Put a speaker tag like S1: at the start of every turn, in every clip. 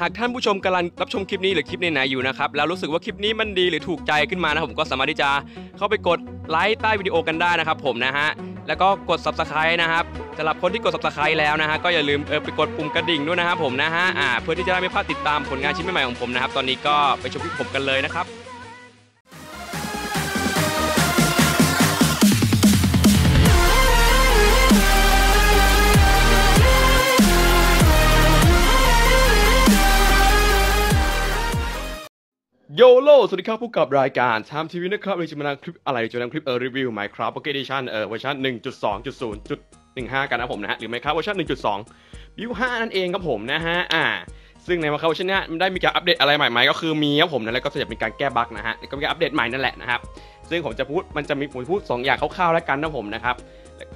S1: หากท่านผู้ชมกำลังรับชมคลิปนี้หรือคลิปไหนๆอยู่นะครับแล้วรู้สึกว่าคลิปนี้มันดีหรือถูกใจขึ้นมานะผมก็สามารถที่จะเข้าไปกดไลค์ใต้วิดีโอกันได้นะครับผมนะฮะแล้วก็กด subscribe นะครับสำหรับคนที่กด subscribe แล้วนะฮะก็อย่าลืมเออไปกดปุ่มกระดิ่งด้วยนะครับผมนะฮะอ่าเพื่อที่จะได้ไม่พลาดติดตามผลงานชิ้นใหม่ๆของผมนะครับตอนนี้ก็ไปชมคลิปผมกันเลยนะครับ โยโลสวัสดีครับพบกับรายการชามทีวีนะครับเราจะมานำคลิปอะไรจะนำคลิปเออรีวิว Minecraft Pocket Edition เออเวอร์ชัน1.2.0.15 กันนะผมนะฮะหรือ Minecraft เวอร์ชัน1.2บิว5นั่นเองครับผมนะฮะอ่าซึ่งใน Minecraft เวอร์ชันนี้มันได้มีการอัปเดตอะไรใหม่ๆก็คือมีครับผมนะแล้วก็จะเป็นการแก้บั๊กนะฮะก็มีการอัปเดตใหม่นั่นแหละนะครับซึ่งผมจะพูดมันจะมีผมพูดสอย่างคร่าวๆแล้วกันนะผมนะครับ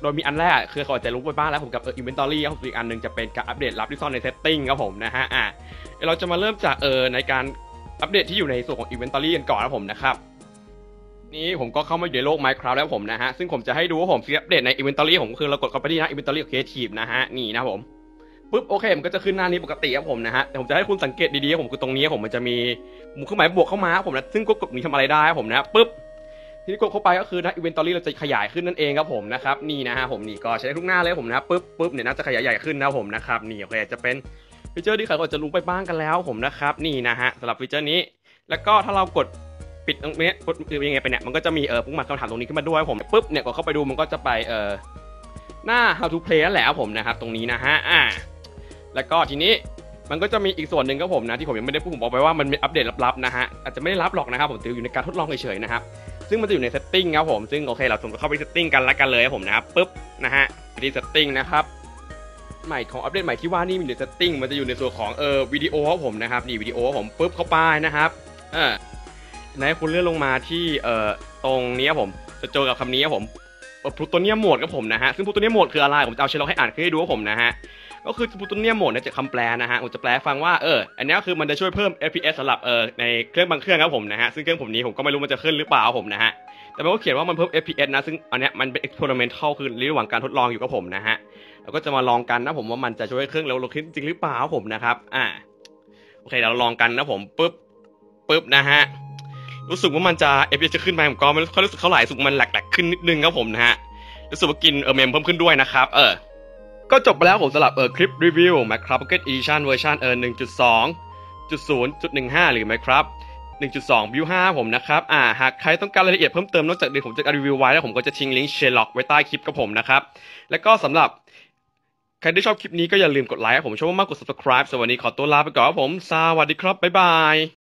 S1: โดยมีอันแรกคือเขาอาจจะรู้ไปบ้างแล้วผมกับเอออินเวนทอรี่ครับอีกอันหนึงจะเป็นการอัปเดตลับที่ซ่อนในเซตติ้งครับผมนะฮะอ่าเราจะมาเริ่มจากเออในการ อัปเดตที่อยู่ในส่วนของ Inventory กันก่อนนะผมนะครับนี่ผมก็เข้ามาอยู่ในโลก Minecraft แล้วผมนะฮะ ซึ่งผมจะให้ดูว่าผมอัปเดตใน Inventory ผมคือเรากดเข้าไปที่นะ Inventory ของ Creative นะฮะ นี่นะผมปุ๊บโอเคมันก็จะขึ้นหน้านี้ปกติครับผมนะฮะแต่ผมจะให้คุณสังเกตดีๆผมคือตรงนี้ผมมันจะมีมุมเครื่องหมายบวกเข้ามาครับผมนะซึ่งก็กดนี้ทำอะไรได้ครับผมนะปุ๊บทีนี้กดเข้าไปก็คือนะ Inventory เราจะขยายขึ้นนั่นเองครับผมนะครับนี่นะฮะผมนี่ก็ใช้ทุกหน้าเลยผมนะปุ๊บปุ๊บเนี่ยน่าจะขยายใหญ่ขึ้นนะผมนะครับนี่โอเคจะเป็น ฟีเจอร์ที่ใครก็จะรู้ไปบ้างกันแล้วผมนะครับนี่นะฮะสำหรับฟีเจอร์นี้ แล้วก็ถ้าเรากดปิดตรงนี้กดยังไงไปเนี่ยมันก็จะมีเออปุ่มหมายคำถามตรงนี้ขึ้นมาด้วยผมปุ๊บเนี่ยกดเข้าไปดูมันก็จะไปเออหน้า how to play นั่นแหละครับผมนะครับตรงนี้นะฮะอ่าแล้วก็ทีนี้มันก็จะมีอีกส่วนหนึ่งครับผมนะที่ผมยังไม่ได้พูดผมบอกไปว่ามันมีอัปเดตลับๆนะฮะอาจจะไม่ได้รับหรอกนะครับผมต่อยู่ในการทดลองเฉยๆนะครับซึ่งมันจะอยู่ใน setting ครับผมซึ่งโอเคเราส่งเข้าไป setting กันละกันเลยครับผมนะครับปุ๊บนะฮะที่ setting นะครับ ใหม่ของอัปเดตใหม่ที่ว่านี่มีในเซตติ้งมันจะอยู่ในส่วนของเออวิดีโอของผมนะครับนี่วิดีโอผมปุ๊บเข้าไปนะครับเออไหนคุณเลื่อนลงมาที่เอ่อตรงนี้ผมจะเจอกับคำนี้ครับผมพลูโตเนียมโหมดครับผมนะฮะซึ่งพลูโตเนียมโหมดคืออะไรผมจะเอาเชลล็อกให้อ่านขึ้นให้ดูครับผมนะฮะ ก็คือพลูโตเนียมโหมดเนี่ยจะคำแปลนะฮะผมจะแปลให้ฟังว่าเอออันนี้ก็คือมันจะช่วยเพิ่ม FPS สำหรับเออในเครื่องบางเครื่องครับผมนะฮะซึ่งเครื่องผมนี้ผมก็ไม่รู้มันจะขึ้นหรือเปล่าผมนะฮะแต่มันก็เขียนว่ามันเพิ่ม FPS นะ ซึ่งอันเนี้ยมันเป็น experimental คือระหว่างการทดลองอยู่กับผมนะฮะเราก็จะมาลองกันนะผมว่ามันจะช่วยเครื่องเราลงขึ้นจริงหรือเปล่าผมนะครับอ่าโอเคเราลองกันนะผมปุ๊บปุ๊บนะฮะรู้สึกว่ามันจะ FPS จะขึ้นไหมผมก็ไม่ค่อยรู้สึกเท่าไหร่สึกมันแหลกๆขึ้นนิดนึงครับผมนะฮะรู้สึกว่ากินเออเมมเพิ่มขึ้นด้วยนะครับเออ ก็จบไปแล้วผมสำหรับเออคลิปรีวิว Minecraft Pocket Edition เวอร์ชันเออ1.2.0.15 หรือ Minecraft 1.2 View 5ผมนะครับ อ่า หากใครต้องการรายละเอียดเพิ่มเติมนอกจากเดี๋ยวผมจะรีวิวไว้แล้วผมก็จะทิ้งลิงก์เชลล็อกไว้ใต้คลิปกับผมนะครับ แล้วก็สำหรับใครที่ชอบคลิปนี้ก็อย่าลืมกดไลค์ผมชอบมากกด subscribe สวัสดีขอตัวลาไปก่อนครับผม สวัสดีครับ บ๊ายบาย